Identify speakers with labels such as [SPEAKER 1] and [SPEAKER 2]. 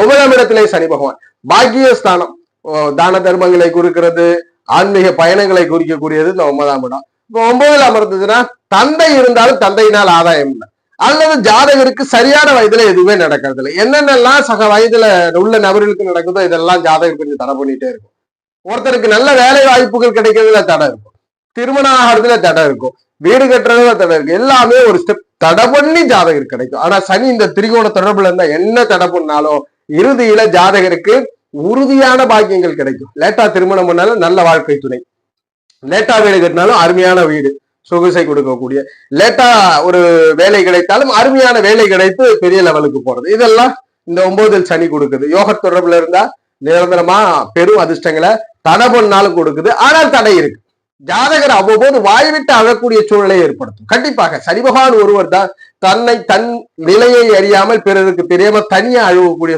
[SPEAKER 1] ஒன்பதாம் இடத்திலே சனி பகவான். பாக்கியஸ்தானம் தான தர்மங்களை குறிக்கிறது ஆன்மீக பயணங்களை குறிக்கக்கூடியது இந்த ஒன்பதாம் இடம். இப்போ ஒன்பதுல அமர்ந்ததுன்னா தந்தை இருந்தாலும் தந்தையினால் ஆதாயம் இல்லை. அல்லது ஜாதகருக்கு சரியான வயதுல எதுவுமே நடக்கிறது இல்லை என்னென்னலாம் சக வயதுல உள்ள நபர்களுக்கு நடக்குதோ இதெல்லாம் ஜாதகர் கொஞ்சம் தடை பண்ணிட்டே இருக்கும். ஒருத்தருக்கு நல்ல வேலை வாய்ப்புகள் கிடைக்கிறதுல தடை இருக்கும். திருமணம் ஆகிறதுல தடை இருக்கும். வீடு கட்டுறதுல தடை இருக்கும். எல்லாமே ஒரு ஸ்டெப் தடை பண்ணி ஜாதகர் கிடைக்கும். ஆனா சனி இந்த திரிகோண தொடர்புல இருந்தா என்ன தடை பண்ணாலும் இறுதியில ஜாதகருக்கு உறுதியான பாக்கியங்கள் கிடைக்கும். லேட்டா திருமணம் பண்ணாலும் நல்ல வாழ்க்கை துணை. லேட்டா வீடு கட்டினாலும் அருமையான வீடு சொகுசை கொடுக்கக்கூடிய. லேட்டா ஒரு வேலை கிடைத்தாலும் அருமையான வேலை கிடைத்து பெரிய லெவலுக்கு போறது. இதெல்லாம் இந்த ஒன்பதில் சனி கொடுக்குது. யோக தொடர்புல இருந்தா நிரந்தரமா பெரும் அதிர்ஷ்டங்களை தடை பண்ணாலும் கொடுக்குது. ஆனால் தடை இருக்கு. ஜாதகர் அவ்வப்போது வாய்விட்டு அழக்கூடிய சூழலை ஏற்படுத்தும். கண்டிப்பாக சனி பகவான் ஒருவர் தான் தன்னை தன் நிலையை அறியாமல் பிறருக்கு தெரியாம தனியா அழுவக்கூடிய